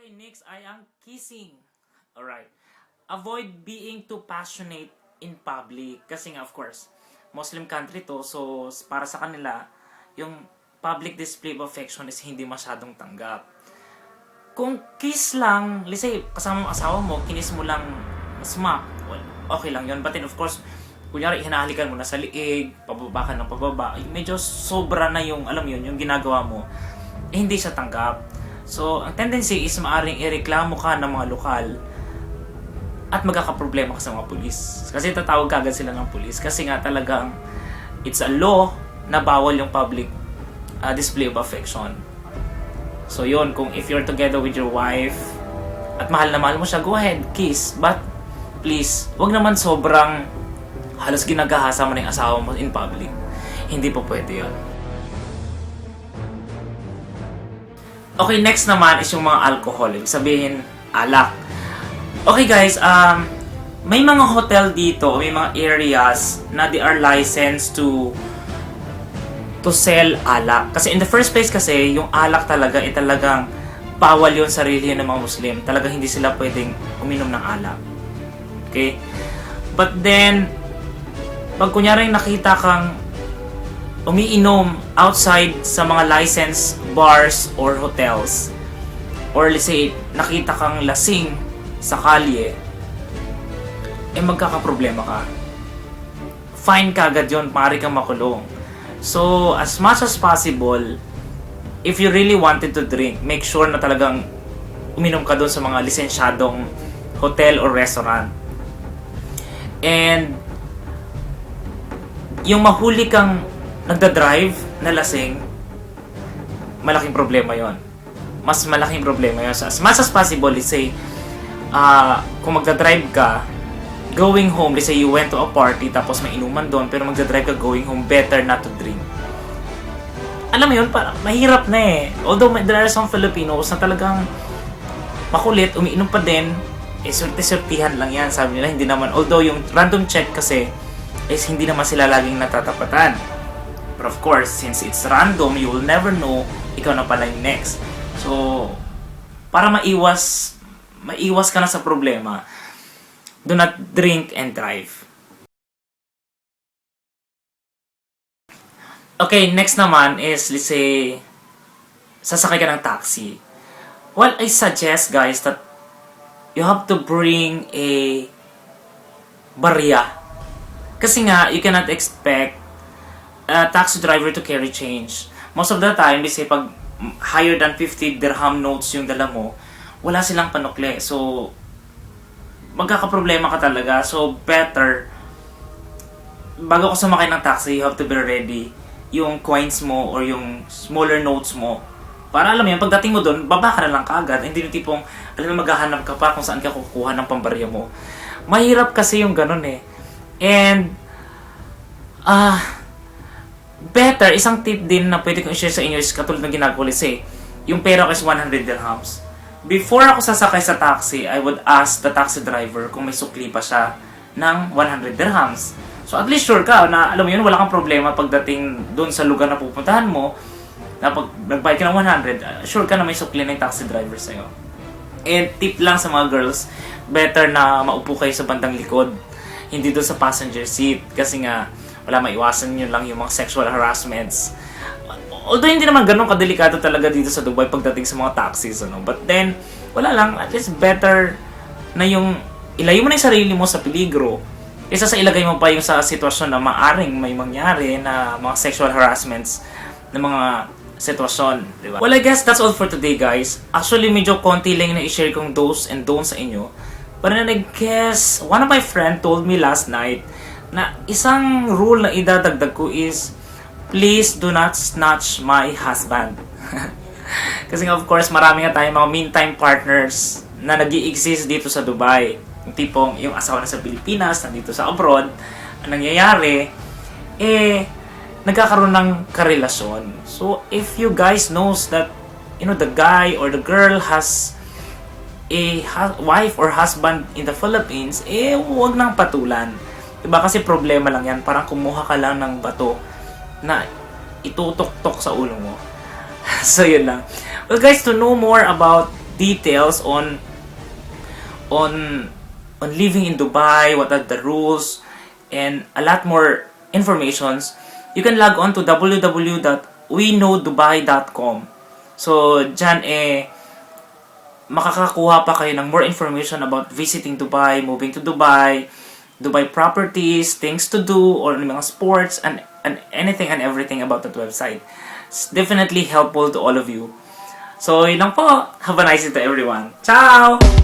Okay, next ay ang kissing. Alright. Avoid being too passionate in public. Kasi nga, of course, Muslim country to. So, para sa kanila, yung public display of affection is hindi masyadong tanggap. Kung kiss lang, let's say, kasama mo asawa mo, kinis mo lang smack, well, okay lang yun. But then, of course, kunyari, hinahalikan mo na sa liig, pababa ka ng pababa, medyo sobra na yung, alam yun, yung ginagawa mo, eh, hindi siya tanggap. So, ang tendency is maaring ireklamo ka ng mga lokal at magkakaproblema ka sa mga pulis. Kasi tatawag kagad sila ng pulis. Kasi nga talagang it's a law na bawal yung public uh, display of affection. So yun, kung if you're together with your wife at mahal na mahal mo siya, go ahead, kiss. But please, wag naman sobrang halos ginagahasa mo na yung asawa mo in public. Hindi po pwede yun. Okay, next naman is yung mga alcohol. Ibig sabihin, alak. Okay guys, um, may mga hotel dito, may mga areas na they are licensed to to sell alak. Kasi in the first place kasi, yung alak talaga ay talagang bawal yun sa relihiyon ng mga Muslim. Talaga hindi sila pwedeng uminom ng alak. Okay? But then, pag kunyari nakita kang umiinom outside sa mga licensed bars or hotels, or let's say, nakita kang lasing sa kalye, eh magkakaproblema ka. Fine ka agad yun, pari kang makulong. So, as much as possible, if you really wanted to drink, make sure na talagang uminom ka doon sa mga lisensyadong hotel or restaurant. And, yung mahuli kang nagda-drive na lasing, malaking problema yon. Mas malaking problema yon. So, as much as possible, let's say, ah kung magda-drive ka, going home, let's say you went to a party tapos may inuman doon, pero magda-drive ka going home, better not to drink. Alam mo yun, para, mahirap na eh. Although there are some Filipinos na talagang makulit, umiinom pa din, eh surti-surtihan lang yan. Sabi nila, hindi naman. Although yung random check kasi, is hindi naman sila laging natatapatan. But of course, since it's random, you will never know ikaw na pala yung next. So, para maiwas, maiwas ka na sa problema, do not drink and drive. Okay, next naman is, let's say, sasakay ka ng taxi. Well, I suggest, guys, that you have to bring a barya. Kasi nga, you cannot expect a taxi driver to carry change. Most of the time, let's say, pag higher than 50 dirham notes yung dala mo, wala silang panukle. So, magkakaproblema ka talaga. So, better, bago ka sumakay ng taxi, you have to be ready yung coins mo or yung smaller notes mo. Para alam mo yan, pagdating mo doon, baba ka na lang kaagad. Hindi yung tipong, alam mo, maghahanap ka pa kung saan ka kukuha ng pambarya mo. Mahirap kasi yung ganun eh. And, ah, better, isang tip din na pwede kong i-share sa inyo is katulad ng ginagawa ko, eh, yung pera ko is 100 dirhams. Before ako sasakay sa taxi, I would ask the taxi driver kung may sukli pa siya ng 100 dirhams. So at least sure ka na alam mo yun, wala kang problema pagdating doon sa lugar na pupuntahan mo na pag nagbayad ka ng 100, uh, sure ka na may sukli yung taxi driver sa'yo. And tip lang sa mga girls, better na maupo kayo sa bandang likod, hindi doon sa passenger seat kasi nga wala maiwasan yun lang yung mga sexual harassments. Although hindi naman ganun kadelikado talaga dito sa Dubai pagdating sa mga taxis, ano? But then, wala lang, at least better na yung ilayo mo na yung sarili mo sa peligro isa sa ilagay mo pa yung sa sitwasyon na maaring may mangyari na mga sexual harassments na mga sitwasyon, di ba? Well, I guess that's all for today, guys. Actually, medyo konti lang na i-share kong do's and don'ts sa inyo. But then I guess, one of my friend told me last night na isang rule na idadagdag ko is, please do not snatch my husband. Kasi of course, marami nga tayong mga meantime partners na nag exist dito sa Dubai. Yung tipong, yung asawa na sa Pilipinas, nandito sa abroad, ang nangyayari, eh, nagkakaroon ng karelasyon. So, if you guys knows that, you know, the guy or the girl has a wife or husband in the Philippines, eh, huwag nang patulan. Diba? Kasi problema lang yan. Parang kumuha ka lang ng bato na itutok-tok sa ulo mo. so, yun lang. Well, guys, to know more about details on on on living in Dubai, what are the rules, and a lot more informations, you can log on to www.weknowdubai.com. So, dyan eh, makakakuha pa kayo ng more information about visiting Dubai, moving to Dubai, Dubai properties, things to do, or mga sports, and, and anything and everything about that website. It's definitely helpful to all of you. So, yun lang po. Have a nice day to everyone. Ciao!